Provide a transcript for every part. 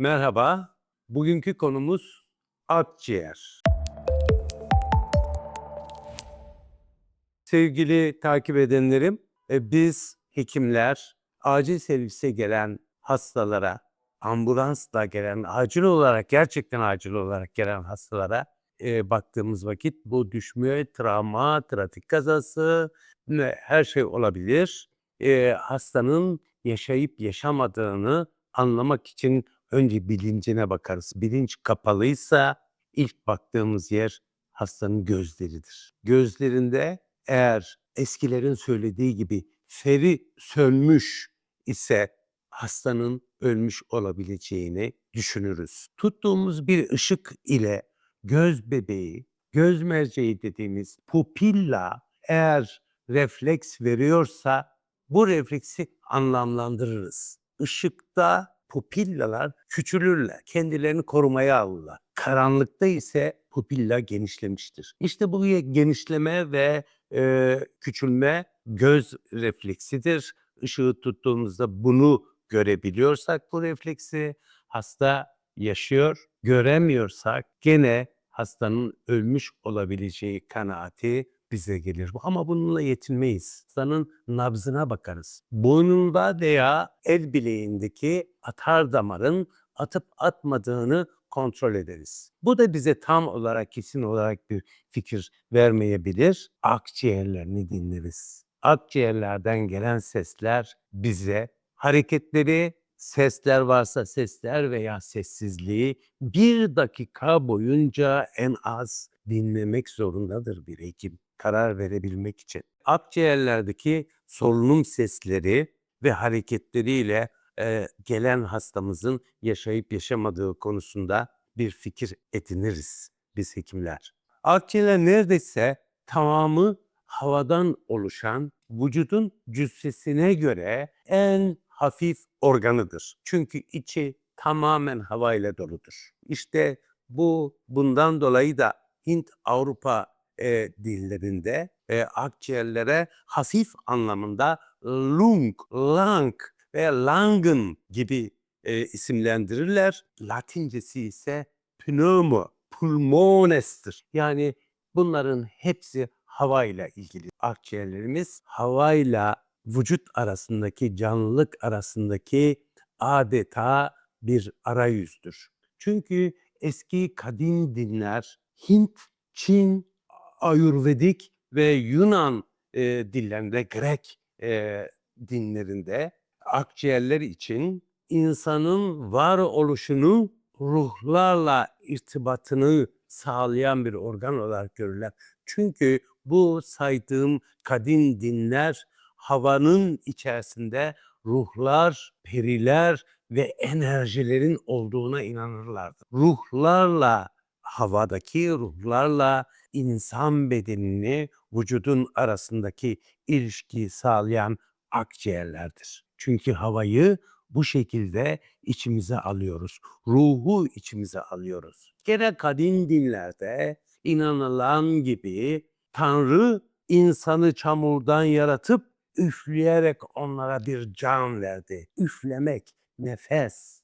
Merhaba. Bugünkü konumuz akciğer. Sevgili takip edenlerim, e, biz hekimler acil servise gelen hastalara, ambulansla gelen, acil olarak gerçekten acil olarak gelen hastalara e, baktığımız vakit bu düşme, travma, trafik kazası her şey olabilir. E, hastanın yaşayıp yaşamadığını anlamak için önce bilincine bakarız. Bilinç kapalıysa ilk baktığımız yer hastanın gözleridir. Gözlerinde eğer eskilerin söylediği gibi feri sönmüş ise hastanın ölmüş olabileceğini düşünürüz. Tuttuğumuz bir ışık ile göz bebeği, göz merceği dediğimiz pupilla eğer refleks veriyorsa bu refleksi anlamlandırırız. Işıkta pupillalar küçülürler, kendilerini korumaya alırlar. Karanlıkta ise pupilla genişlemiştir. İşte bu genişleme ve e, küçülme göz refleksidir. Işığı tuttuğumuzda bunu görebiliyorsak bu refleksi hasta yaşıyor. Göremiyorsak gene hastanın ölmüş olabileceği kanaati bize gelir. Ama bununla yetinmeyiz. Hastanın nabzına bakarız. Boynunda veya el bileğindeki atar damarın atıp atmadığını kontrol ederiz. Bu da bize tam olarak kesin olarak bir fikir vermeyebilir. Akciğerlerini dinleriz. Akciğerlerden gelen sesler bize hareketleri, sesler varsa sesler veya sessizliği bir dakika boyunca en az dinlemek zorundadır bir hekim karar verebilmek için. Akciğerlerdeki solunum sesleri ve hareketleriyle e, gelen hastamızın yaşayıp yaşamadığı konusunda bir fikir ediniriz biz hekimler. Akciğerler neredeyse tamamı havadan oluşan vücudun cüssesine göre en hafif organıdır. Çünkü içi tamamen havayla doludur. İşte bu bundan dolayı da Hint Avrupa e, dillerinde e, akciğerlere hafif anlamında lung, lung veya langen gibi e, isimlendirirler. Latincesi ise pneumo, pulmones'tir. Yani bunların hepsi havayla ilgili. Akciğerlerimiz havayla vücut arasındaki canlılık arasındaki adeta bir arayüzdür. Çünkü eski kadim dinler Hint, Çin, Ayurvedik ve Yunan e, dillerinde, Grek e, dinlerinde akciğerler için insanın varoluşunu ruhlarla irtibatını sağlayan bir organ olarak görürler. Çünkü bu saydığım kadim dinler havanın içerisinde ruhlar, periler ve enerjilerin olduğuna inanırlardı. Ruhlarla havadaki ruhlarla insan bedenini vücudun arasındaki ilişkiyi sağlayan akciğerlerdir. Çünkü havayı bu şekilde içimize alıyoruz. Ruhu içimize alıyoruz. Gene kadim dinlerde inanılan gibi Tanrı insanı çamurdan yaratıp üfleyerek onlara bir can verdi. Üflemek, nefes,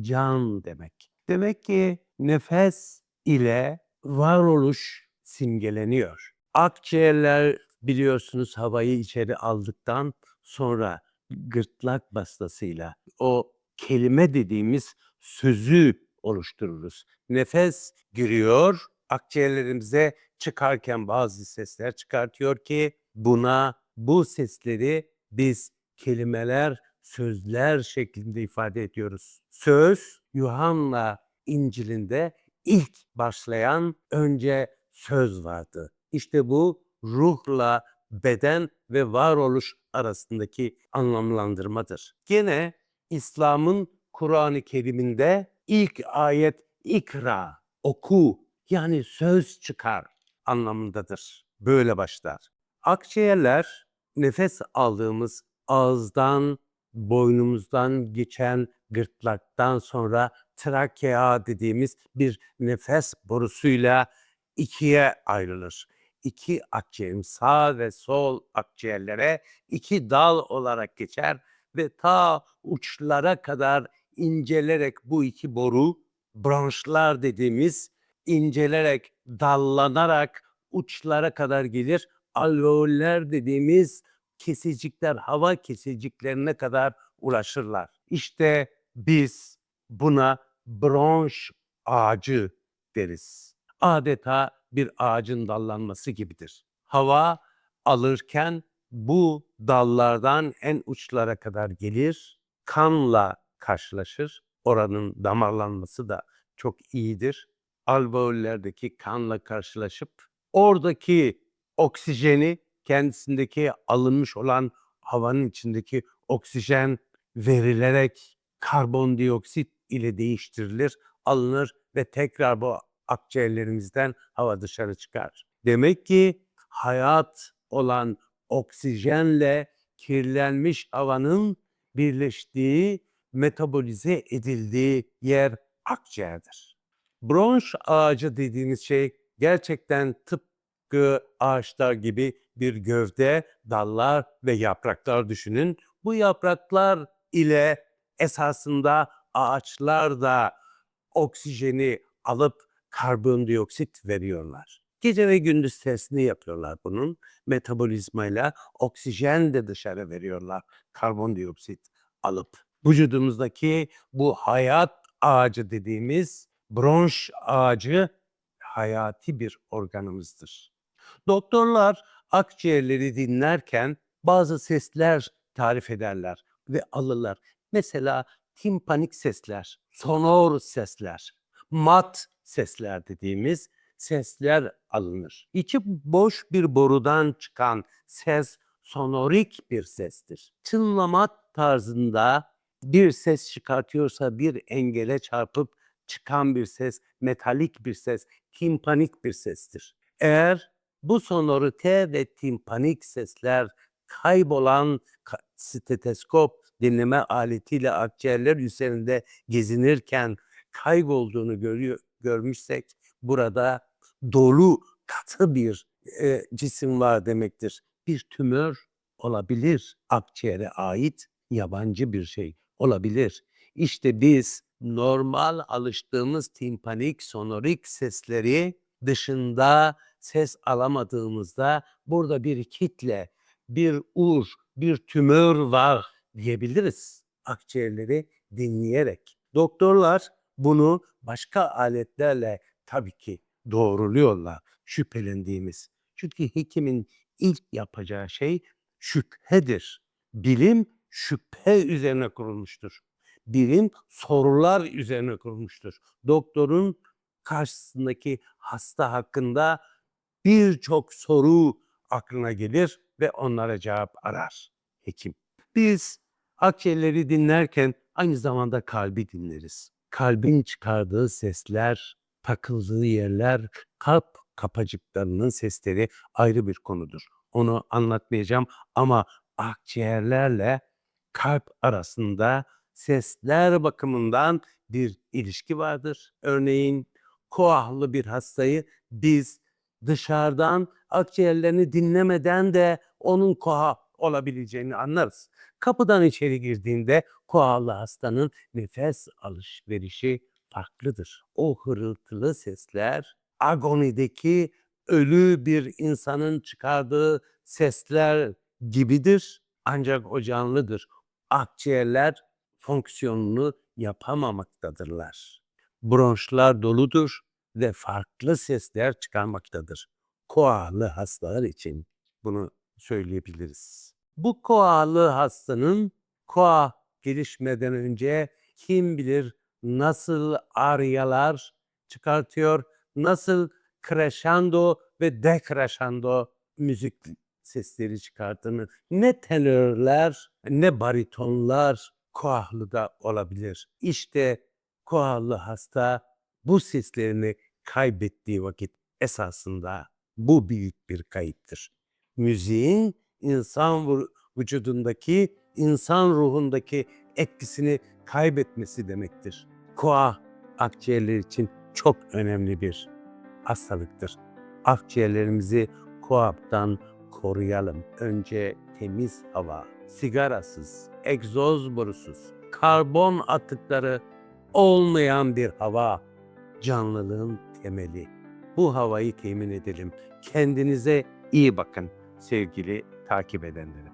can demek. Demek ki nefes ile varoluş simgeleniyor. Akciğerler biliyorsunuz havayı içeri aldıktan sonra gırtlak vasıtasıyla o kelime dediğimiz sözü oluştururuz. Nefes giriyor, akciğerlerimize çıkarken bazı sesler çıkartıyor ki buna bu sesleri biz kelimeler, sözler şeklinde ifade ediyoruz. Söz Yuhanna İncil'inde ilk başlayan önce söz vardı. İşte bu ruhla beden ve varoluş arasındaki anlamlandırmadır. Gene İslam'ın Kur'an-ı Kerim'inde ilk ayet ikra, oku yani söz çıkar anlamındadır. Böyle başlar. Akciğerler nefes aldığımız ağızdan, boynumuzdan geçen gırtlaktan sonra trakea dediğimiz bir nefes borusuyla ikiye ayrılır. İki akciğerim sağ ve sol akciğerlere iki dal olarak geçer ve ta uçlara kadar incelerek bu iki boru branşlar dediğimiz incelerek dallanarak uçlara kadar gelir. Alveoller dediğimiz kesicikler hava kesiciklerine kadar ulaşırlar. İşte biz buna branş ağacı deriz. Adeta bir ağacın dallanması gibidir. Hava alırken bu dallardan en uçlara kadar gelir, kanla karşılaşır. Oranın damarlanması da çok iyidir. Alveollerdeki kanla karşılaşıp oradaki oksijeni kendisindeki alınmış olan havanın içindeki oksijen verilerek karbondioksit ile değiştirilir, alınır ve tekrar bu akciğerlerimizden hava dışarı çıkar. Demek ki hayat olan oksijenle kirlenmiş havanın birleştiği, metabolize edildiği yer akciğerdir. Bronş ağacı dediğimiz şey gerçekten tıpkı ağaçlar gibi bir gövde, dallar ve yapraklar düşünün. Bu yapraklar ile esasında ağaçlar da oksijeni alıp karbondioksit veriyorlar. Gece ve gündüz testini yapıyorlar bunun. Metabolizmayla oksijen de dışarı veriyorlar karbondioksit alıp. Vücudumuzdaki bu hayat ağacı dediğimiz bronş ağacı hayati bir organımızdır. Doktorlar akciğerleri dinlerken bazı sesler tarif ederler ve alırlar. Mesela timpanik sesler, sonor sesler, mat sesler dediğimiz sesler alınır. İçi boş bir borudan çıkan ses sonorik bir sestir. Çınlama tarzında bir ses çıkartıyorsa bir engele çarpıp çıkan bir ses, metalik bir ses, timpanik bir sestir. Eğer bu sonorite ve timpanik sesler kaybolan ka- steteskop dinleme aletiyle akciğerler üzerinde gezinirken kaybolduğunu görüyor, görmüşsek burada dolu katı bir e, cisim var demektir. Bir tümör olabilir akciğere ait yabancı bir şey olabilir. İşte biz normal alıştığımız timpanik sonorik sesleri dışında ses alamadığımızda burada bir kitle, bir ur, bir tümör var diyebiliriz akciğerleri dinleyerek. Doktorlar bunu başka aletlerle tabii ki doğruluyorlar şüphelendiğimiz. Çünkü hekimin ilk yapacağı şey şüphedir. Bilim şüphe üzerine kurulmuştur. Bilim sorular üzerine kurulmuştur. Doktorun karşısındaki hasta hakkında birçok soru aklına gelir ve onlara cevap arar hekim. Biz akciğerleri dinlerken aynı zamanda kalbi dinleriz. Kalbin çıkardığı sesler, takıldığı yerler, kalp kapacıklarının sesleri ayrı bir konudur. Onu anlatmayacağım ama akciğerlerle kalp arasında sesler bakımından bir ilişki vardır. Örneğin koahlı bir hastayı biz dışarıdan akciğerlerini dinlemeden de onun koa olabileceğini anlarız. Kapıdan içeri girdiğinde koahlı hastanın nefes alışverişi farklıdır. O hırıltılı sesler agonideki ölü bir insanın çıkardığı sesler gibidir. Ancak o canlıdır. Akciğerler fonksiyonunu yapamamaktadırlar. Bronşlar doludur ve farklı sesler çıkarmaktadır. Koalı hastalar için bunu söyleyebiliriz. Bu koalı hastanın koa gelişmeden önce kim bilir nasıl aryalar çıkartıyor, nasıl crescendo ve decrescendo müzik sesleri çıkarttığını, ne tenörler ne baritonlar koahlıda olabilir. İşte koahlı hasta bu seslerini kaybettiği vakit esasında bu büyük bir kayıptır. Müziğin insan vü- vücudundaki, insan ruhundaki etkisini kaybetmesi demektir. Koa akciğerler için çok önemli bir hastalıktır. Akciğerlerimizi koaptan koruyalım. Önce temiz hava, sigarasız, egzoz borusuz, karbon atıkları olmayan bir hava canlılığın temeli. Bu havayı temin edelim. Kendinize iyi bakın sevgili takip edenlerim.